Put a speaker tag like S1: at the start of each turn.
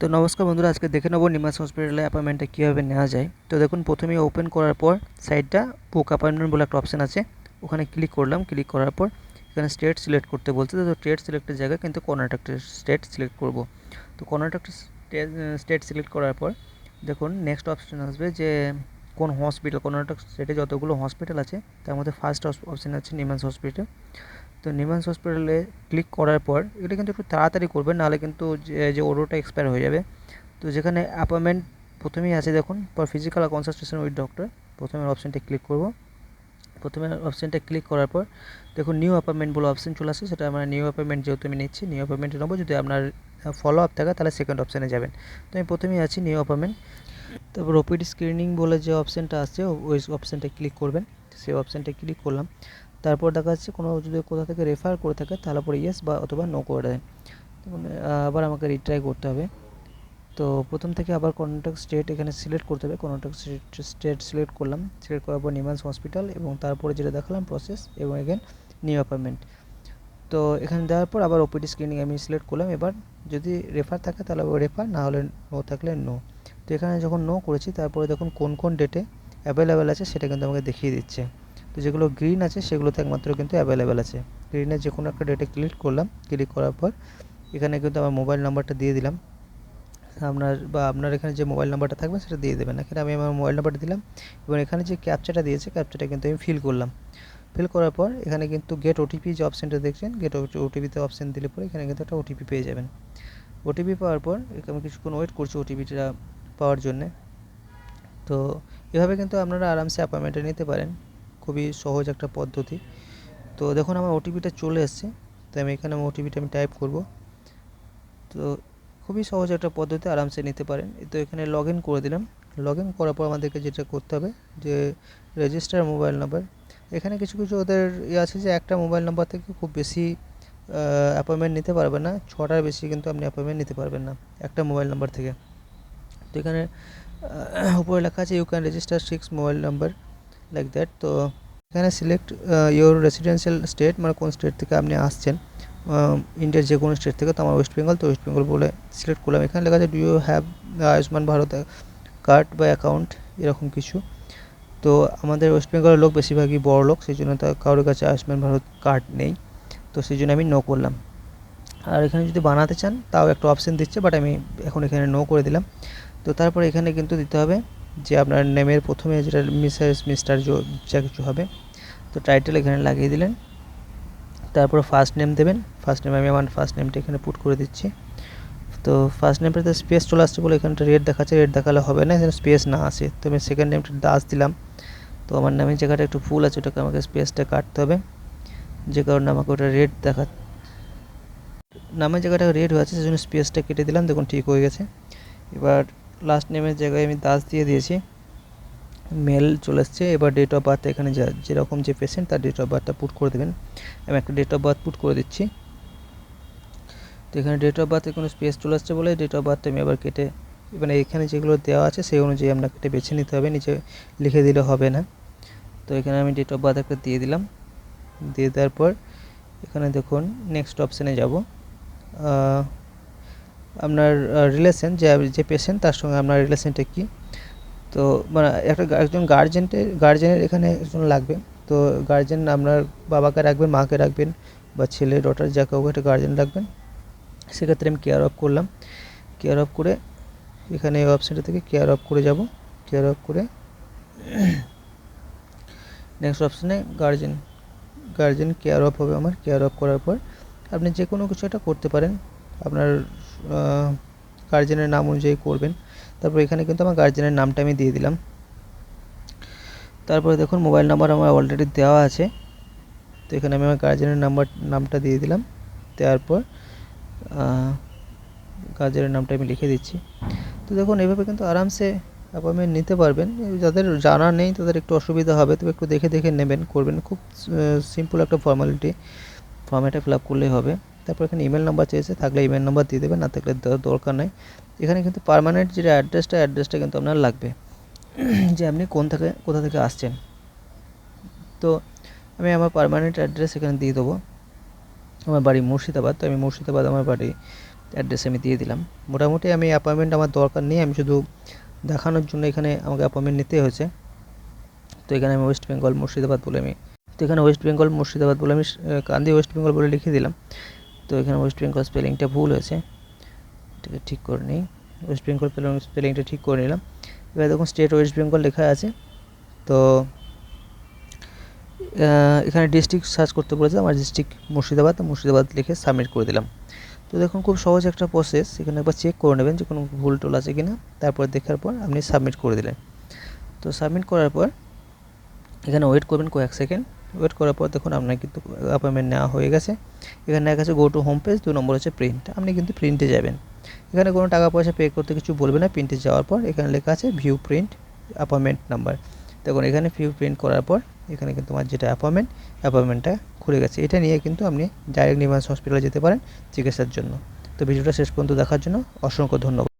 S1: তো নমস্কার বন্ধুরা, আজকে দেখে নেব নিমাস হসপিটালে অ্যাপয়েন্টমেন্টটা কীভাবে নেওয়া যায়। তো দেখুন প্রথমে ওপেন করার পর সাইডটা বুক অ্যাপয়েন্টমেন্ট বলে একটা অপশান আছে। ওখানে ক্লিক করলাম ক্লিক করার পর এখানে স্টেট সিলেক্ট করতে বলছে। তো স্টেট সিলেক্টের জায়গায় কিন্তু কর্ণাটকটা স্টেট সিলেক্ট করব। তো কর্ণাটকটা স্টেট সিলেক্ট করার পর দেখুন নেক্সট অপশান আসবে যে কোন হসপিটাল কর্ণাটক স্টেটে যতগুলো হসপিটাল আছে, তার মধ্যে ফার্স্ট অপশান আছে নিমান্স হসপিটাল তো নিমান্স হসপিটালে ক্লিক করার পর এটা কিন্তু একটু তাড়াতাড়ি করবেন নাহলে কিন্তু যে ওরোটা এক্সপায়ার হয়ে যাবে। তো যেখানে অ্যাপয়েন্টমেন্ট প্রথমেই আছে দেখুন পর ফিজিক্যাল কনসালটেশন উইথ ডক্টর প্রথমের অপশানটা ক্লিক করব। প্রথমে অপশানটা ক্লিক করার পর দেখুন নিউ অ্যাপয়েন্টমেন্ট বলে অপশান চলে আসে সেটা আমরা নিউ অ্যাপয়েন্টমেন্ট যেহেতু আমি নিচ্ছি নিউ অ্যাপয়েন্টমেন্টে নেব। যদি আপনার ফলো আপ থাকে, তাহলে সেকেন্ড অপশানে যাবেন। তো আমি প্রথমেই আছি নিউ অ্যাপয়েন্টমেন্ট তারপর ওপিডি স্ক্রিনিং বলে যে অপশানটা আছে ওই অপশানটা ক্লিক করবেন। সেই অপশানটা ক্লিক করলাম। তারপর দেখা যাচ্ছে কোনো যদি কোথা থেকে রেফার করে থাকে, তাহলে পরে ইয়েস বা অথবা নো করে দেয়। তখন আবার আমাকে রিট্রাই করতে হবে। তো প্রথম থেকে আবার কর্ণাটক স্টেট এখানে সিলেক্ট করতে হবে। কর্ণাটক স্টেট সিলেক্ট করলাম। সিলেক্ট করার পর নিমান্স হসপিটাল এবং তারপরে যেটা দেখালাম প্রসেস এবং এগেন নিউ অ্যাপয়েন্টমেন্ট তো এখানে দেওয়ার পর আবার ওপিডি স্ক্রিনিং আমি সিলেক্ট করলাম। এবার যদি রেফার থাকে তাহলে রেফার না হলে নো থাকলে নো তো এখানে যখন নো করেছি, তারপরে দেখুন কোন কোন ডেটে অ্যাভেলেবেল আছে, সেটা কিন্তু আমাকে দেখিয়ে দিচ্ছে। তো যেগুলো গ্রিন আছে, সেগুলোতে একমাত্র কিন্তু অ্যাভেলেবেল আছে। গ্রিনের যে কোনো একটা ডেটে ক্লিক করলাম ক্লিক করার পর এখানে কিন্তু আমার মোবাইল নাম্বারটা দিয়ে দিলাম। আপনার বা আপনার এখানে যে মোবাইল নাম্বারটা থাকবে, সেটা দিয়ে দেবেন। এখানে আমি আমার মোবাইল নাম্বারটা দিলাম এবং এখানে যে ক্যাপচাটা দিয়েছে ক্যাপচাটা কিন্তু আমি ফিল করলাম। ফিল করার পর এখানে কিন্তু গেট ওটিপি যে অপশানটা দেখছেন গেট ওটিপিতে অপশান দিলে পরে এখানে কিন্তু একটা ওটিপি পেয়ে যাবেন। ওটিপি পাওয়ার পর আমি কিছুক্ষণ ওয়েট করছি ওটিপিটা পাওয়ার জন্যে। তো এভাবে কিন্তু আপনারা আরামসে অ্যাপয়েন্টমেন্টটা নিতে পারেন। খুবই সহজ একটা পদ্ধতি। তো দেখুন, আমার ওটিপিটা চলে এসছে। তো আমি এখানে আমার ওটিপিটা আমি টাইপ করব। তো খুবই সহজ একটা পদ্ধতি, আরামসে নিতে পারেন। তো এখানে লগ করে দিলাম। লগ ইন করার পর আমাদেরকে যেটা করতে হবে, যে রেজিস্টার মোবাইল নাম্বার এখানে কিছু কিছু ওদের ইয়ে আছে যে, একটা মোবাইল নাম্বার থেকে খুব বেশি অ্যাপয়েন্টমেন্ট নিতে পারবেন না। ছটার বেশি কিন্তু আপনি অ্যাপয়েন্টমেন্ট নিতে পারবেন না, একটা মোবাইল নাম্বার থেকে। তো এখানে উপরে লেখা আছে you can register six mobile number like that তো এখানে সিলেক্ট ইউর রেসিডেন্সিয়াল স্টেট মানে কোন স্টেট থেকে আপনি আসছেন ইন্ডিয়ার যে কোনো স্টেট থেকে তো আমার ওয়েস্ট বেঙ্গল তো ওয়েস্ট বেঙ্গল বলে সিলেক্ট করলাম। এখানে লেখা আছে do you have Ayushman Bharat card বা অ্যাকাউন্ট এরকম কিছু। তো আমাদের ওয়েস্ট বেঙ্গলের লোক বেশিরভাগই বড় লোক, সেই জন্য তার কারোর কাছে আয়ুষ্মান ভারত কার্ড নেই। তো সেই জন্য আমি নো করলাম। আর এখানে যদি বানাতে চান, তাও একটা অপশান দিচ্ছে বাট আমি এখন এখানে নো করে দিলাম। তো তারপরে এখানে কিন্তু দিতে হবে যে আপনার নেমের প্রথমে যেটা মিসেস মিস্টার যা কিছু হবে তো টাইটেল এখানে লাগিয়ে দিলেন। তারপর ফার্স্ট নেম দেবেন। ফার্স্ট নেম আমি আমার ফার্স্ট নেমটা এখানে পুট করে দিচ্ছি। তো ফার্স্ট নেমটাতে স্পেস চলে আসছে বলে এখানটা রেড দেখাচ্ছে। রেড দেখালে হবে না, এখানে স্পেস না আসে। তো আমি সেকেন্ড নেমটা দাস দিলাম। তো আমার নামের জায়গাটা একটু ফুল আছে, ওটাকে আমাকে স্পেসটা কাটতে হবে। যে কারণে আমাকে ওটা রেড দেখা নামের জায়গাটা রেড হয়ে আছে, সেজন্য স্পেসটা কেটে দিলাম। দেখুন ঠিক হয়ে গেছে। এবার লাস্ট নেমের জায়গায় আমি দাস দিয়ে দিয়েছি। মেল চলে এসছে। এবার ডেট অফ বার্থ এখানে যা, যেরকম যে পেশেন্ট তার ডেট অফ বার্থটা পুট করে দেবেন। আমি একটা ডেট অফ বার্থ পুট করে দিচ্ছি। তো এখানে ডেট অফ বার্থে কোনো স্পেস চলে আসছে বলে ডেট অফ বার্থটা আমি আবার কেটে মানে এখানে যেগুলো দেওয়া আছে, সেই অনুযায়ী আমরা কেটে বেছে নিতে হবে, নিচে লিখে দিলে হবে না। তো এখানে আমি ডেট অফ বার্থ একটা দিয়ে দিলাম। দিয়ে দেওয়ার পর এখানে দেখুন নেক্সট অপশানে যাব। আপনার রিলেশন যে যে পেশেন্ট তার সঙ্গে আপনার রিলেশনটা কী? তো মানে একটা একজন গার্জেন্টের গার্জেনের এখানে একজন লাগবে। তো গার্জেন আপনার বাবাকে রাখবেন, মাকে রাখবেন বা ছেলে ডটার যা কাউকে একটা গার্জেন রাখবেন। সেক্ষেত্রে আমি কেয়ার অফ করলাম। কেয়ার অফ করে এখানে এই অপশানটা থেকে কেয়ার অফ করে যাব। কেয়ার অফ করে নেক্সট অপশানে গার্জেন গার্জেন কেয়ার অফ হবে আমার। কেয়ার অফ করার পর আপনি যে কোনো কিছু একটা করতে পারেন। আপনার গার্জেনের নাম অনুযায়ী করবেন। তারপর এখানে কিন্তু আমার গার্জেনের নামটা আমি দিয়ে দিলাম। তারপরে দেখুন মোবাইল নাম্বার আমার অলরেডি দেওয়া আছে। তো এখানে আমি আমার গার্জেনের নাম্বার নামটা দিয়ে দিলাম। দেওয়ার পর গার্জেনের নামটা আমি লিখে দিচ্ছি। তো দেখুন এভাবে কিন্তু আরামসে অ্যাপয়েন্টমেন্ট নিতে পারবেন। যাদের জানা নেই, তাদের একটু অসুবিধা হবে, তবে একটু দেখে দেখে নেবেন, করবেন। খুব সিম্পল একটা ফর্মালিটি ফর্মেটে ফিল আপ করলেই হবে। তারপর এখানে ইমেল নাম্বার চেয়েছে, থাকলে ইমেল নাম্বার দিয়ে দেবেন, না থাকলে দরকার নেই। এখানে কিন্তু পারমানেন্ট যেটা অ্যাড্রেসটা অ্যাড্রেসটা কিন্তু আপনার লাগবে। যে আপনি কোন থেকে, কোথা থেকে আসছেন। তো আমি আমার পারমানেন্ট অ্যাড্রেস এখানে দিয়ে দেবো। আমার বাড়ি মুর্শিদাবাদ, তো আমি মুর্শিদাবাদ আমার বাড়ি অ্যাড্রেস আমি দিয়ে দিলাম। মোটামুটি আমি অ্যাপয়েন্টমেন্ট আমার দরকার নেই, আমি শুধু দেখানোর জন্য এখানে আমাকে অ্যাপয়েন্টমেন্ট নিতে হয়েছে। তো এখানে আমি ওয়েস্ট বেঙ্গল মুর্শিদাবাদ বলে আমি তো এখানে ওয়েস্ট বেঙ্গল মুর্শিদাবাদ বলে আমি কান্দি ওয়েস্ট বেঙ্গল বলে লিখে দিলাম। তো এখানে ওয়েস্ট বেঙ্গল স্পেলিংটা ভুল হয়েছে। এটাকে ঠিক করে নিই। ওয়েস্ট বেঙ্গল স্পেলিংটা ঠিক করে নিলাম। এবার দেখুন স্টেট ওয়েস্ট বেঙ্গল লেখা আছে। তো এখানে ডিস্ট্রিক্ট সার্চ করতে বলেছে আমার ডিস্ট্রিক্ট মুর্শিদাবাদ মুর্শিদাবাদ লিখে সাবমিট করে দিলাম। তো দেখুন খুব সহজ একটা প্রসেস এখানে একবার চেক করে নেবেন যে কোনো ভুল টুল আছে কি না তারপর দেখার পর আপনি সাবমিট করে দিলেন। তো সাবমিট করার পর, এখানে ওয়েট করবেন কয়েক সেকেন্ড ওয়েট করার পর দেখুন আপনার কিন্তু অ্যাপয়েন্টমেন্ট নেওয়া হয়ে গেছে। এখানে দেখা গেছে গো টু হোম পেজ দু নম্বর হচ্ছে প্রিন্ট আপনি কিন্তু প্রিন্টে যাবেন। এখানে কোনো টাকা পয়সা পে করতে কিছু বলবে না প্রিন্টে যাওয়ার পর এখানে লেখা আছে ভিউ প্রিন্ট অ্যাপয়েন্টমেন্ট নাম্বার দেখুন, এখানে ভিউ প্রিন্ট করার পর এখানে কিন্তু আমার যেটা অ্যাপয়েন্টমেন্ট অ্যাপয়েন্টমেন্টটা খুলে গেছে। এটা নিয়ে কিন্তু আপনি ডাইরেক্ট নিমাস হসপিটালে যেতে পারেন চিকিৎসার জন্য। তো ভিডিওটা শেষ পর্যন্ত দেখার জন্য অসংখ্য ধন্যবাদ।